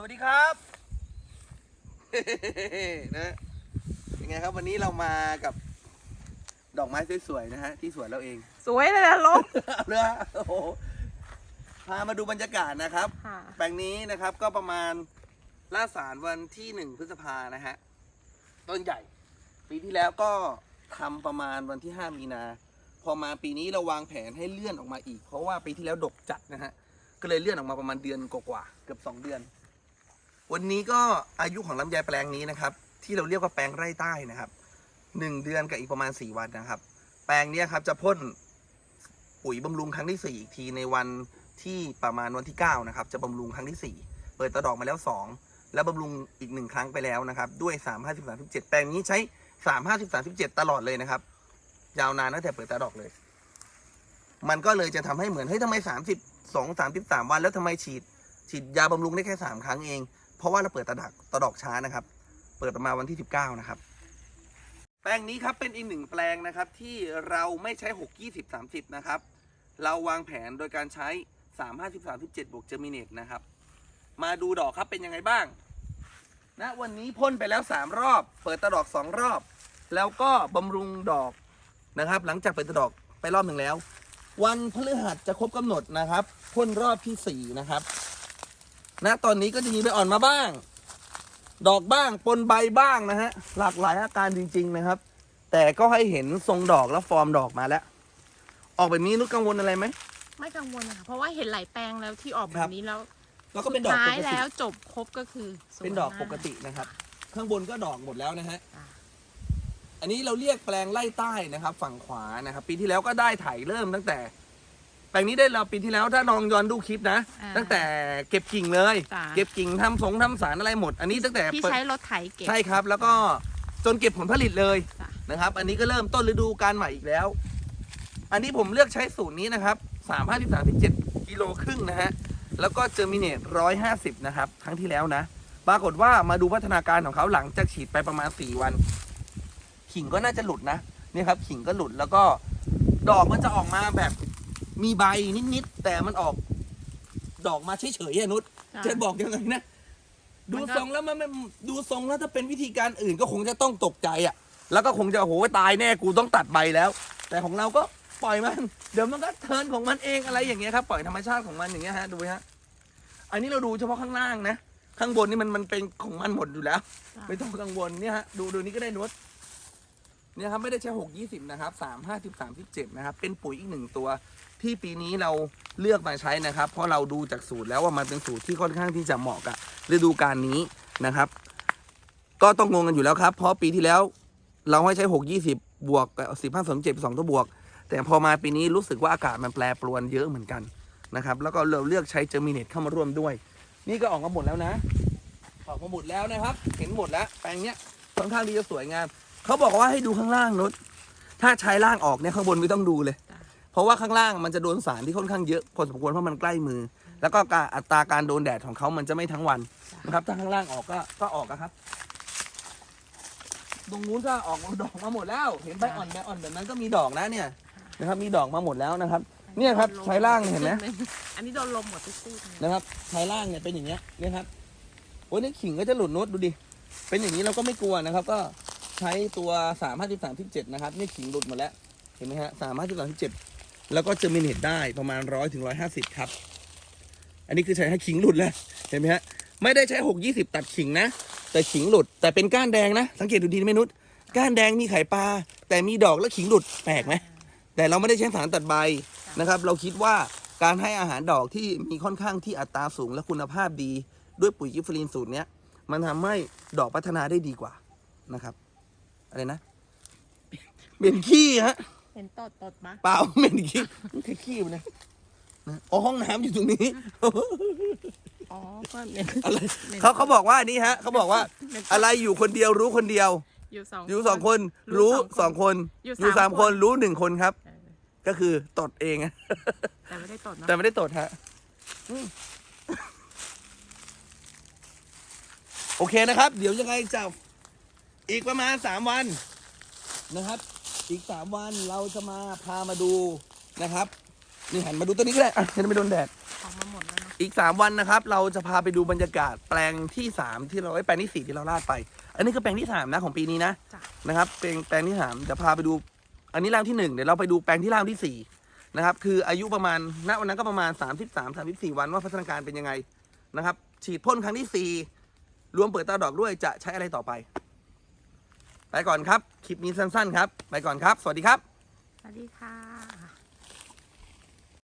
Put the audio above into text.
สวัสดีครับนะยังไงครับวันนี้เรามากับดอกไม้สวยๆนะฮะที่สวนเราเอง สวยเลยนะลบเอาเลยฮะโอ้โหพามาดูบรรยากาศนะครับ ค่ะ แปลงนี้นะครับก็ประมาณล่าสารวันที่หนึ่งพฤษภานะฮะ ต้นใหญ่ ปีที่แล้วก็ทำประมาณวันที่ห้ามีนา พอมาปีนี้เราวางแผนให้เลื่อนออกมาอีก เพราะว่าปีที่แล้วดกจัดนะฮะ ก็เลยเลื่อนออกมาประมาณเดือนกว่าๆเกือบสองเดือน วันนี้ก็อายุของลำไยแปลงนี้นะครับ ที่เราเรียกว่าแปลงไร่ใต้นะครับหนึ่งเดือนกับอีกประมาณสี่วันนะครับ แปลงนี้ครับจะพ่นปุ๋ยบำรุงครั้งที่สี่อีกทีในวันที่ประมาณวันที่เก้านะครับ จะบำรุงครั้งที่สี่เปิดตะดอกมาแล้วสองแล้วบำรุงอีกหนึ่งครั้งไปแล้วนะครับ ด้วยสามห้าสิบสามสิบเจ็ดแปลงนี้ใช้สามห้าสิบสามสิบเจ็ดตลอดเลยนะครับ ยาวนานตั้งแต่เปิดตะดอกเลย มันก็เลยจะทำให้เหมือนเฮ้ยทำไมสามสิบสองสามสิบสามวัน แล้วทำไมฉีดฉีดยาบำรุงได้แค่สามครั้งเอง เพราะว่าเราเปิดตะดักตะดอกช้านะครับ เปิดประมาณวันที่สิบเก้านะครับ แปลงนี้ครับเป็นอีกหนึ่งแปลงนะครับ ที่เราไม่ใช้หกยี่สิบสามสิบนะครับ เราวางแผนโดยการใช้สามห้าสิบวกเจอมิเนตนะครับ มาดูดอกครับเป็นยังไงบ้างณวันนี้พ่นไปแล้วสามรอบ เปิดตะดอกสองรอบ แล้วก็บำรุงดอกนะครับ หลังจากเปิดตะดอกไปรอบหนึ่งแล้ว วันพฤหัสจะครบกำหนดนะครับพ่นรอบที่สี่นะครับ ณตอนนี้ก็จะมีใบอ่อนมาบ้าง ดอกบ้างปนใบบ้างนะฮะ หลากหลายอาการจริง ๆ นะครับ แต่ก็ให้เห็นทรงดอกและฟอร์มดอกมาแล้ว ออกแบบนี้นุชกังวลอะไรไหม ไม่กังวลค่ะเพราะว่าเห็นหลายแปลงแล้วที่ออกแบครับบนี้แล้วแล้วก็เป็นดอกสุปท้ายกติแล้วจบครบก็คือสวยเป็นดอกมาปกตินะครับ ข้างบนก็ดอกหมดแล้วนะฮะอ่าอันนี้เราเรียกแปลงไล่ใต้นะครับ ฝั่งขวานะครับ ปีที่แล้วก็ได้ไถเริ่มตั้งแต่ แปลงนี้ได้เราปีที่แล้วถ้าลองย้อนดูคลิปนะ อ่าตั้งแต่เก็บกิ่งเลย จ้ะ เก็บกิ่งทำสงทำสารอะไรหมด อันนี้ตั้งแต่ที่เปิดใช้รถไถเก็บ ใช่ครับ แล้วก็จนเก็บผลผลิตเลยจ้ะ นะครับ อันนี้ก็เริ่มต้นฤดูการใหม่อีกแล้ว อันนี้ผมเลือกใช้สูตรนี้นะครับสามห้าสิบสามสิบเจ็ดกิโลครึ่งนะฮะแล้วก็เจอมิเนตร้อยห้าสิบนะครับ ครั้งที่แล้วนะ ปรากฏว่ามาดูพัฒนาการของเขาหลังจากฉีดไปประมาณสี่วัน ขิงก็น่าจะหลุดนะเนี่ยครับ ขิงก็หลุดแล้วก็ดอกมันจะออกมาแบบ มีใบนิดๆแต่มันออก ดอกมาเฉยๆอะนุชจ้ะจะบอกยังไงนะ ดูมันก็ทรงแล้วมันไม่ดูทรงแล้วถ้าเป็นวิธีการอื่นก็คงจะต้องตกใจอะ แล้วก็คงจะโอ้โหตายแน่กูต้องตัดใบแล้ว แต่ของเราก็ปล่อยมัน เดี๋ยวมันก็เทิร์นของมันเองอะไรอย่างเงี้ยครับปล่อยธรรมชาติของมันอย่างเงี้ยฮะดูฮะอันนี้เราดูเฉพาะข้างล่างนะ ข้างบนนี่มันมันเป็นของมันหมดอยู่แล้วจ้ะไม่ต้องกังวลเนี่ยฮะดูดูนี้ก็ได้นุชเนี่ยครับไม่ได้ใช้หกยี่สิบนะครับสามห้าสิบสามสิบเจ็ดนะครับ เป็นปุ๋ยอีกหนึ่งตัว ที่ปีนี้เราเลือกมาใช้นะครับ เพราะเราดูจากสูตรแล้วว่ามันเป็นสูตรที่ค่อนข้างที่จะเหมาะกับฤดูกาลนี้นะครับ ก็ต้องงงกันอยู่แล้วครับ เพราะปีที่แล้วเราให้ใช้หกยี่สิบบวกสิบห้าสมเจ็ดสองตัวบวก แต่พอมาปีนี้รู้สึกว่าอากาศมันแปรปรวนเยอะเหมือนกันนะครับ แล้วก็เราเลือกใช้เจอร์มิเนตเข้ามาร่วมด้วย นี่ก็ออกมาหมดแล้วนะ ออกมาหมดแล้วนะครับ เห็นหมดแล้วแปลงเนี้ยค่อนข้างที่จะสวยงามเขาบอกว่าให้ดูข้างล่างนุชถ้าใช้ล่างออกเนี่ยข้างบนไม่ต้องดูเลย ราะว่าข้างล่างมันจะโดนสารที่ค่อนข้างเยอะพอสมควรเพราะมันใกล้มือ แล้วก็การอัตราการโดนแดดของเขามันจะไม่ทั้งวันนะครับถ้าข้างล่างออกก็ก็ออกนะครับ ตรงนู้นก็ออกดอกมาหมดแล้ว เห็นใบอ่อนใบอ่อนแบบนั้นก็มีดอกนะเนี่ยนะครับ มีดอกมาหมดแล้วนะครับ เนี่ยครับใช้ล่างเนี่ยเห็นไหมอันนี้โดนลมหมดทุกซี่เลยนะครับชายล่างเนี่ยเป็นอย่างเงี้ยเนี่ยครับโอ้ยนี่ขิงก็จะหลุดนุดดูดิเป็นอย่างนี้เราก็ไม่กลัวนะครับ ก็ใช้ตัวสามห้าสิบสามสิบเจ็ดนะครับนี่ขิงหลุดหมดแล้วเห็นไหมฮะสามห้าสิบสามสิบเจ็ด แล้วก็เจอมินเห็ดได้ประมาณร้อยถึงร้อยห้าสิบครับ อันนี้คือใช้ให้ขิงหลุดแล้วเห็นไหมฮะไม่ได้ใช้หกยี่สิบตัดขิงนะ แต่ขิงหลุดแต่เป็นก้านแดงนะ สังเกตดูดีไหมนุชก้านแดงมีไข่ปลาแต่มีดอกแล้วขิงหลุดแปลกไหมแต่เราไม่ได้ใช้สารตัดใบนะครับ เราคิดว่าการให้อาหารดอกที่มีค่อนข้างที่อัตราสูงและคุณภาพดี ด้วยปุ๋ยกิฟเฟอรีนสูตรเนี้ยมันทำให้ดอกพัฒนาได้ดีกว่านะครับ อะไรนะเหม็นขี้ฮะ เห็นตดตดมะเปล่าเหม็นขี้มันแค่ขี้มันนะนะอ๋อห้องน้ำอยู่ตรงนี้ อ๋อก็เป็น อะไรเป็น เขาเขาบอกว่านี่ฮะเขาบอกว่าเป็นอะไรอยู่คนเดียวรู้คนเดียว อยู่สอง อยู่สองคนรู้สองคนอยู่อยู่สาสามมคคนนรู้หนึ่งคนครับ เออก็คือตดเองอะแต่ไม่ได้ตดเนอะแต่ไม่ได้ตดฮะอืมโอเคนะครับ เดี๋ยวยังไงจะอีกประมาณสามวันนะครับ อีกสามวันเราจะมาพามาดูนะครับ นี่หันมาดูต้นนี้ก็ได้อะจะได้ไม่โดนแดดออกมาหมดแล้วเนอะอีก 3 วันนะครับ เราจะพาไปดูบรรยากาศแปลงที่ 3 ที่เราไอ้ยแปลงที่ 4 ที่เราลาดไป อันนี้คือแปลงที่ 3 นะของปีนี้นะจ้ะนะครับแปลงแปลงที่สามจะพาไปดู อันนี้ร่างที่ 1 เดี๋ยวเราไปดูแปลงที่ร่างที่ 4 นะครับ คืออายุประมาณณวันนั้นก็ประมาณ 33 34 วันว่าพัฒนาการเป็นยังไงนะครับ ฉีดพ่นครั้งที่ 4 รวมเปิดตาดอกด้วยจะใช้อะไรต่อไป ไปก่อนครับ คลิปนี้สั้นๆครับ ไปก่อนครับ สวัสดีครับ สวัสดีค่ะ